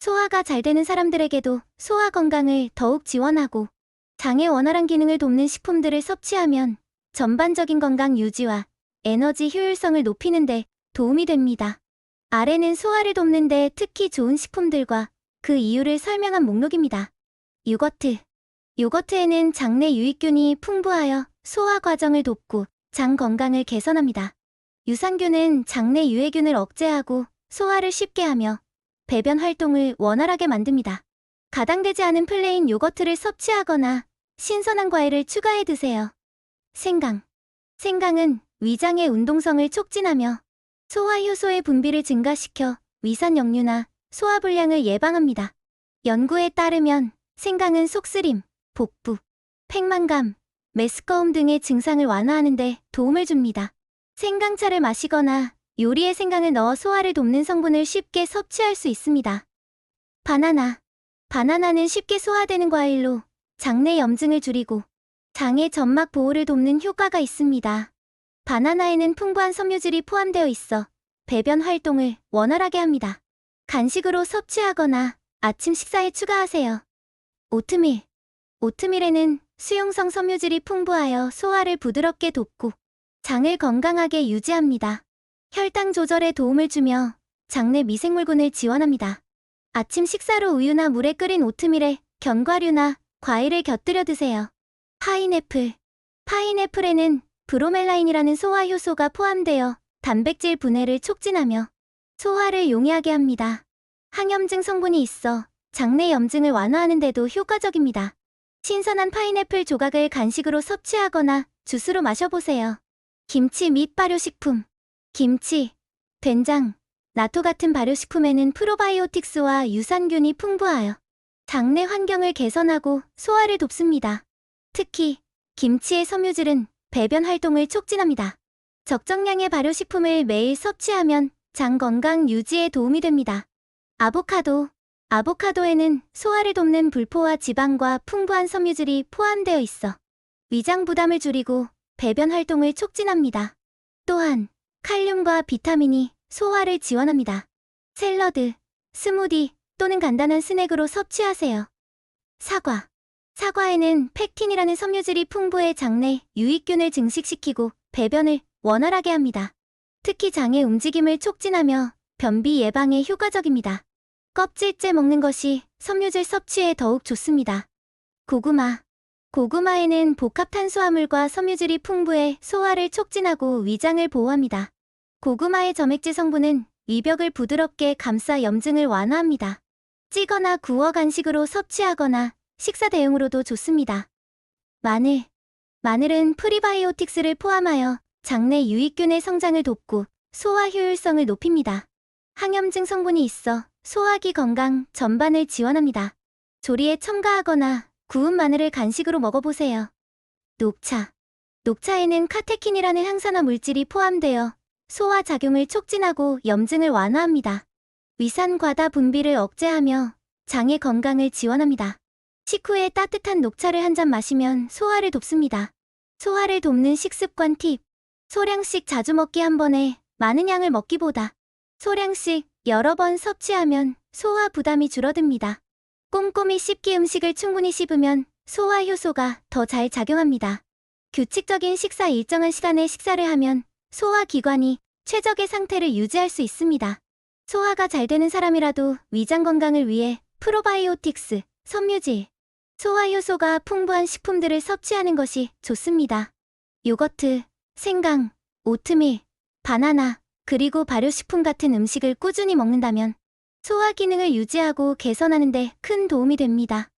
소화가 잘 되는 사람들에게도 소화 건강을 더욱 지원하고 장의 원활한 기능을 돕는 식품들을 섭취하면 전반적인 건강 유지와 에너지 효율성을 높이는 데 도움이 됩니다. 아래는 소화를 돕는 데 특히 좋은 식품들과 그 이유를 설명한 목록입니다. 요거트. 요거트에는 장내 유익균이 풍부하여 소화 과정을 돕고 장 건강을 개선합니다. 유산균은 장내 유해균을 억제하고 소화를 쉽게 하며 배변 활동을 원활하게 만듭니다. 가당되지 않은 플레인 요거트를 섭취하거나 신선한 과일을 추가해 드세요. 생강. 생강은 위장의 운동성을 촉진하며 소화 효소의 분비를 증가시켜 위산 역류나 소화 불량을 예방합니다. 연구에 따르면 생강은 속쓰림, 복부, 팽만감, 메스꺼움 등의 증상을 완화하는 데 도움을 줍니다. 생강차를 마시거나 요리에 생강을 넣어 소화를 돕는 성분을 쉽게 섭취할 수 있습니다. 바나나. 바나나는 쉽게 소화되는 과일로 장내 염증을 줄이고 장의 점막 보호를 돕는 효과가 있습니다. 바나나에는 풍부한 섬유질이 포함되어 있어 배변 활동을 원활하게 합니다. 간식으로 섭취하거나 아침 식사에 추가하세요. 오트밀. 오트밀에는 수용성 섬유질이 풍부하여 소화를 부드럽게 돕고 장을 건강하게 유지합니다. 혈당 조절에 도움을 주며 장내 미생물군을 지원합니다. 아침 식사로 우유나 물에 끓인 오트밀에 견과류나 과일을 곁들여 드세요. 파인애플. 파인애플에는 브로멜라인이라는 소화 효소가 포함되어 단백질 분해를 촉진하며 소화를 용이하게 합니다. 항염증 성분이 있어 장내 염증을 완화하는 데도 효과적입니다. 신선한 파인애플 조각을 간식으로 섭취하거나 주스로 마셔보세요. 김치 및 발효식품. 김치, 된장, 나토 같은 발효식품에는 프로바이오틱스와 유산균이 풍부하여 장내 환경을 개선하고 소화를 돕습니다. 특히 김치의 섬유질은 배변 활동을 촉진합니다. 적정량의 발효식품을 매일 섭취하면 장 건강 유지에 도움이 됩니다. 아보카도. 아보카도에는 소화를 돕는 불포화 지방과 풍부한 섬유질이 포함되어 있어 위장 부담을 줄이고 배변 활동을 촉진합니다. 또한 칼륨과 비타민이 소화를 지원합니다. 샐러드, 스무디 또는 간단한 스낵으로 섭취하세요. 사과. 사과에는 펙틴이라는 섬유질이 풍부해 장내 유익균을 증식시키고 배변을 원활하게 합니다. 특히 장의 움직임을 촉진하며 변비 예방에 효과적입니다. 껍질째 먹는 것이 섬유질 섭취에 더욱 좋습니다. 고구마. 고구마에는 복합 탄수화물과 섬유질이 풍부해 소화를 촉진하고 위장을 보호합니다. 고구마의 점액질 성분은 위벽을 부드럽게 감싸 염증을 완화합니다. 찌거나 구워 간식으로 섭취하거나 식사 대용으로도 좋습니다. 마늘. 마늘은 프리바이오틱스를 포함하여 장내 유익균의 성장을 돕고 소화 효율성을 높입니다. 항염증 성분이 있어 소화기 건강 전반을 지원합니다. 조리에 첨가하거나 구운 마늘을 간식으로 먹어보세요. 녹차. 녹차에는 카테킨이라는 항산화 물질이 포함되어 소화 작용을 촉진하고 염증을 완화합니다. 위산 과다 분비를 억제하며 장의 건강을 지원합니다. 식후에 따뜻한 녹차를 한 잔 마시면 소화를 돕습니다. 소화를 돕는 식습관 팁. 소량씩 자주 먹기 한 번에 많은 양을 먹기보다 소량씩 여러 번 섭취하면 소화 부담이 줄어듭니다. 꼼꼼히 씹기 음식을 충분히 씹으면 소화 효소가 더 잘 작용합니다. 규칙적인 식사 일정한 시간에 식사를 하면 소화 기관이 최적의 상태를 유지할 수 있습니다. 소화가 잘 되는 사람이라도 위장 건강을 위해 프로바이오틱스, 섬유질, 소화 효소가 풍부한 식품들을 섭취하는 것이 좋습니다. 요거트, 생강, 오트밀, 바나나, 그리고 발효식품 같은 음식을 꾸준히 먹는다면 소화 기능을 유지하고 개선하는 데 큰 도움이 됩니다.